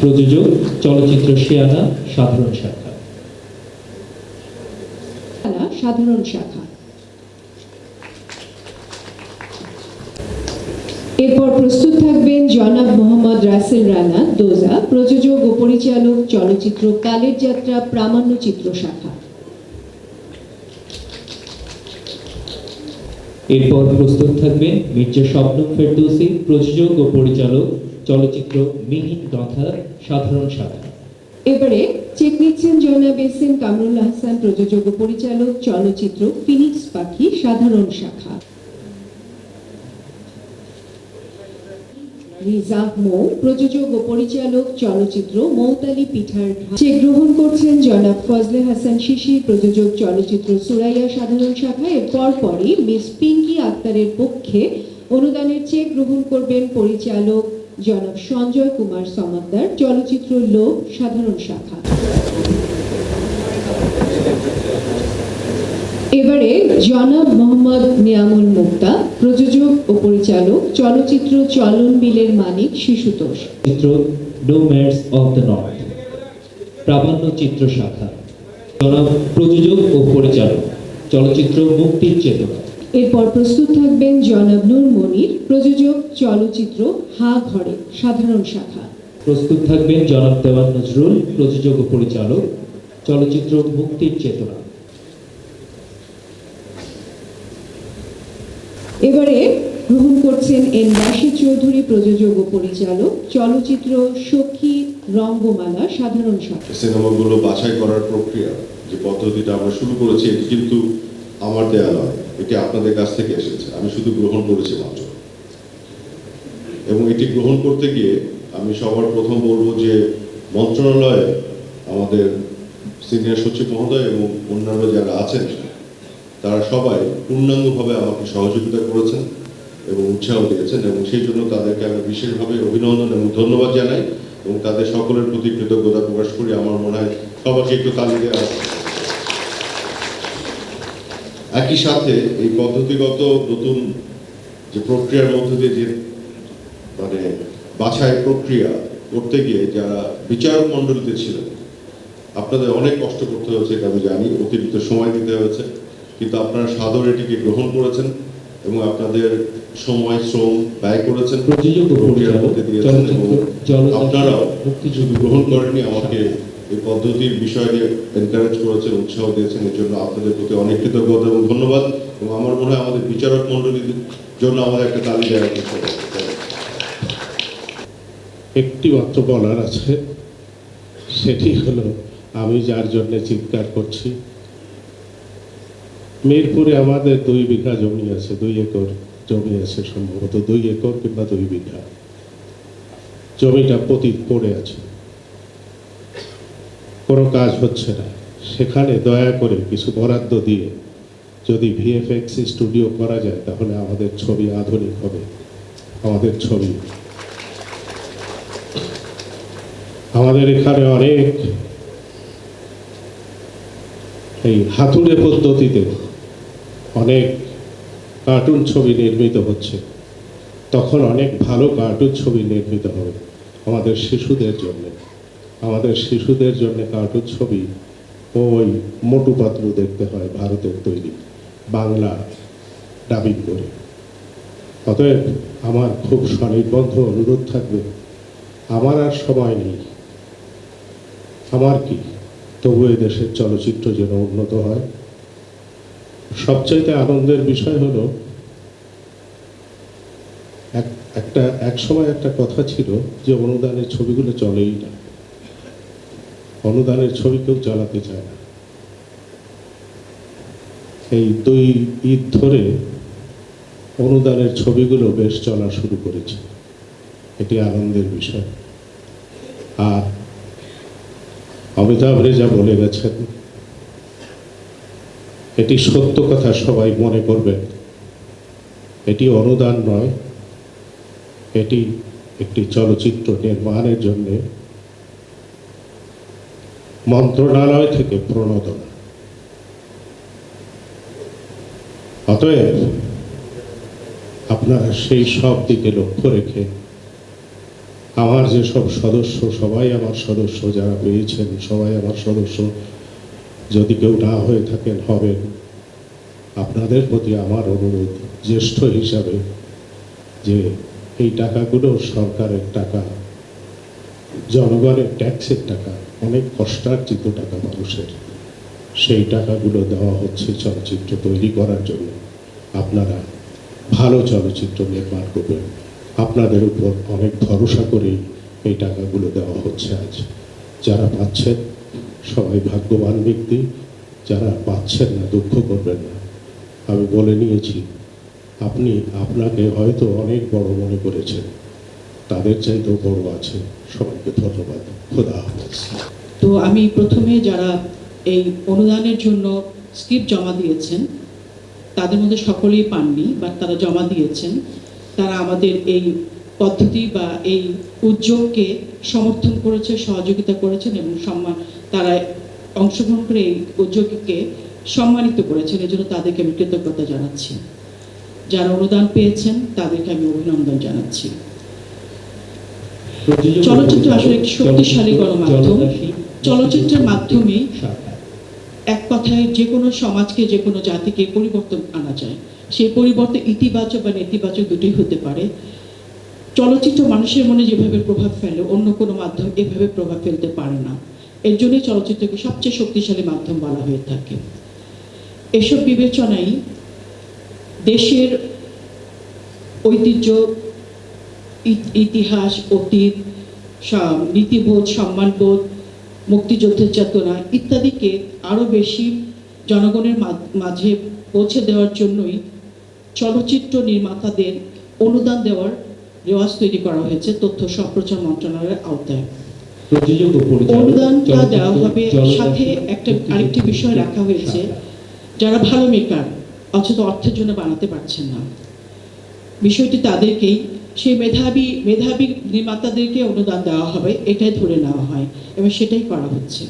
প্রযোজক চলচ্চিত্র শিয়ানা সাধারণ শাখা। সাধারণ শাখা। এরপর প্রস্তুত থাকবেন জনাব মোহাম্মদ রাসেল রানা দোজা প্রযোজক ও পরিচালক চলচ্চিত্র কালের যাত্রা প্রামাণ্য চিত্র শাখা। এরপর প্রস্তুত থাকবেন মির্জা স্বপ্ন ফেরদৌসি প্রযোজক ও পরিচালক চলচ্চিত্র মিহিন গাথা সাধারণ শাখা এবারে চেক নিচ্ছেন এস এম কামরুল হাসান প্রযোজক ও পরিচালক, চলচ্চিত্র ফিনিক্স পাখি, সাধারণ শাখা। রিজাক মৌ, প্রযোজক ও পরিচালক, চলচ্চিত্র মৌতালি পিঠার চেক গ্রহণ করছেন জনাব ফজলে হাসান শিশির, প্রযোজক চলচ্চিত্র সুরাইয়া, সাধারণ শাখা। এর পরপরই মিস পিঙ্কি আক্তারের পক্ষে অনুদানের চেক গ্রহণ করবেন পরিচালক জনাব সঞ্জয় কুমার সমাদ্দার, চলচ্চিত্র লোক, সাধারণ শাখা। এবারে জনাব মোহাম্মদ নিয়ামুল মুক্তা, প্রযোজক ও পরিচালক, চলচ্চিত্র চলন বিলের মালিক শিশুতোষ। চিত্র Nomads of the North প্রামাণ্য চিত্র শাখা। জনাব প্রযোজক ও পরিচালক, চলচ্চিত্র মুক্তির চেতনা। এরপর প্রস্তুত থাকবেন জনাব নূর মনির প্রযোজক চলচ্চিত্র হা ঘরে সাধারণ শাখা। প্রস্তুত থাকবেন জনাব দেওয়ান নজরুল প্রযোজক ও পরিচালক চলচ্চিত্র মুক্তির চেতনা। এবারে গ্রহণ করছেন এন রাশিদ চৌধুরী প্রযোজক ও পরিচালক চলচ্চিত্র সখী রঙ্গমালা সাধারণ শাখা। সিনেমাগুলো বাছাই করার প্রক্রিয়া যে পদ্ধতিটা আমরা শুরু করেছি এটি কিন্তু আমার দেয়া নয়। এটি আপনাদের কাছ থেকে এসেছে। আমি শুধু গ্রহণ করেছি মাত্র। এবং এটি গ্রহণ করতে গিয়ে আমি সবার প্রথম বলব যে মন্ত্রণালয়ে আমাদের সিনিয়র সচিব মহোদয় এবং অন্যান্য যারা আছেন, তারা সবাই পূর্ণাঙ্গভাবে আমাকে সহযোগিতা করেছেন এবং উৎসাহ দিয়েছেন এবং সেই জন্য তাদেরকে আমি বিশেষভাবে অভিনন্দন এবং ধন্যবাদ জানাই এবং তাদের সকলের প্রতি কৃতজ্ঞতা প্রকাশ করি। আমার মনে হয় সবাইকে একটু তালি দেওয়া। একই সাথে এই পদ্ধতিগত নতুন যে প্রক্রিয়ার মধ্যে দিয়ে যে মানে বাছাই প্রক্রিয়া করতে গিয়ে যারা বিচারক মণ্ডলীতে ছিলেন আপনাদের অনেক কষ্ট করতে হয়েছে এটা আমি জানি অতিরিক্ত সময় দিতে হয়েছে কিন্তু আপনারা সাদর এটিকে গ্রহণ করেছেন এবং আপনাদের সময় শ্রম ব্যয় করেছেন আপনারাও মুক্তি গ্রহণ করেননি আমাকে এই পদ্ধতির বিষয়ে এনকারেজ করেছেন, উৎসাহ দিয়েছেন, এর জন্য আপনাদের প্রতি অনেক কৃতজ্ঞতা এবং ধন্যবাদ এবং আমার মনে হয় আমাদের বিচারক মণ্ডলীর জন্য আমাদের একটা তালি দেওয়া। একটি মাত্র বলার আছে, সেটি হলো আমি যার জন্য চিৎকার করছি, মিরপুরে আমাদের দুই বিঘা জমি আছে, দুই একর জমি আছে সম্ভবত দুই একর কিংবা দুই বিঘা জমিটা পতিত পড়ে আছে কোনো কাজ হচ্ছে না। সেখানে দয়া করে কিছু বরাদ্দ দিয়ে যদি ভিএফএক্স স্টুডিও করা যায়, তাহলে আমাদের ছবি আধুনিক হবে। আমাদের ছবি। আমাদের এখানে অনেক এই হাতুড়ে পদ্ধতিতে অনেক কার্টুন ছবি নির্মিত হচ্ছে। তখন অনেক ভালো কার্টুন ছবি নির্মিত হবে আমাদের শিশুদের জন্য। আমাদের শিশুদের জন্য কার্টুন ছবি ওই মোটু পাতলু দেখতে হয় ভারতের তৈরি বাংলা ডাবিং করে। অতএব আমার খুব স্বনির্বন্ধ অনুরোধ থাকবে, আমার আর সময় নেই। আমার কি? তবু এ দেশের চলচ্চিত্র যেন উন্নত হয়। সবচাইতে আনন্দের বিষয় হলো, এক, একটা এক সময় একটা কথা ছিল যে অনুদানের ছবিগুলো চলেই না। অনুদানের ছবি কেউ চালাতে চায় না। এই দুই ঈদ ধরে অনুদানের ছবিগুলো বেশ চলা শুরু করেছে। এটি আনন্দের বিষয়। আর অমিতাভ রেজা বলে গেছেন, এটি সত্য কথা সবাই মনে করবেন এটি অনুদান নয়, এটি একটি চলচ্চিত্র নির্মাণের জন্য মন্ত্রণালয় থেকে প্রণোদনা। অতএব আপনারা সেই সব দিকে লক্ষ্য রেখে আমার যেসব সদস্য, সবাই আমার সদস্য যারা পেয়েছেন সবাই আমার সদস্য, যদি কেউ না হয়ে থাকেন, হবেন। আপনাদের প্রতি আমার অনুরোধ, জ্যেষ্ঠ হিসাবে, যে এই টাকাগুলো সরকারের টাকা, জনগণের ট্যাক্সের টাকা অনেক কষ্টার্জিত টাকা মানুষের। সেই টাকাগুলো দেওয়া হচ্ছে চলচ্চিত্র তৈরি করার জন্য। আপনারা ভালো চলচ্চিত্র নির্মাণ করবেন। আপনাদের উপর অনেক ভরসা করেই এই টাকাগুলো দেওয়া হচ্ছে আজ। যারা পাচ্ছেন, সবাই ভাগ্যবান ব্যক্তি। যারা পাচ্ছেন না, দুঃখ করবেন না। আমি বলে নিয়েছি, আপনি আপনাকে হয়তো অনেক বড় মনে করেছেন। তাদের চাইতেও বড় আছে। সবাইকে ধন্যবাদ। খোদা তো আমি প্রথমে যারা এই অনুদানের জন্য স্ক্রিপ্ট জমা দিয়েছেন, তাদের মধ্যে সকলেই পাননি বা তারা জমা দিয়েছেন, তারা আমাদের এই পদ্ধতি বা এই উদ্যোগকে সমর্থন করেছে, সহযোগিতা করেছেন এবং সম্মান, তারা অংশগ্রহণ করে এই উদ্যোগকে সম্মানিত করেছেন। এজন্য তাদেরকে আমি কৃতজ্ঞতা জানাচ্ছি। যারা অনুদান পেয়েছেন, তাদেরকে আমি অভিনন্দন জানাচ্ছি। চলচ্চিত্র আসলে একটি শক্তিশালী গণমাধ্যম। চলচ্চিত্রের মাধ্যমেই শাখা। এক কথায় যে কোনো সমাজকে যে কোনো জাতিকে পরিবর্তন আনা যায় সেই পরিবর্তন ইতিবাচক বা নেতিবাচক হতে পারে চলচ্চিত্র মানুষের মনে যেভাবে প্রভাব ফেলে অন্য কোনো মাধ্যম এভাবে প্রভাব ফেলতে পারে না এর জন্যই চলচ্চিত্রকে সবচেয়ে শক্তিশালী মাধ্যম বলা হয়ে থাকে এসব বিবেচনায় দেশের ঐতিহ্য ইতিহাস অতীত নীতিবোধ সম্মানবোধ মুক্তিযুদ্ধের চেতনা ইত্যাদিকে আরও বেশি জনগণের মাঝে পৌঁছে দেওয়ার জন্যই চলচ্চিত্র নির্মাতাদের অনুদান দেওয়ার রেওয়াজ তৈরি করা হয়েছে তথ্য সম্প্রচার মন্ত্রণালয়ের আওতায়। অনুদানটা দেওয়া হবে সাথে একটা আরেকটি বিষয় রাখা হয়েছে যারা ভালো মেকার অথচ অর্থের জন্য বানাতে পারছেন না। বিষয়টি তাদেরকেই সেই মেধাবী মেধাবী নির্মাতাদেরকে অনুদান দেওয়া হবে, এটাই ধরে নেওয়া হয়। এবং সেটাই করা হচ্ছে।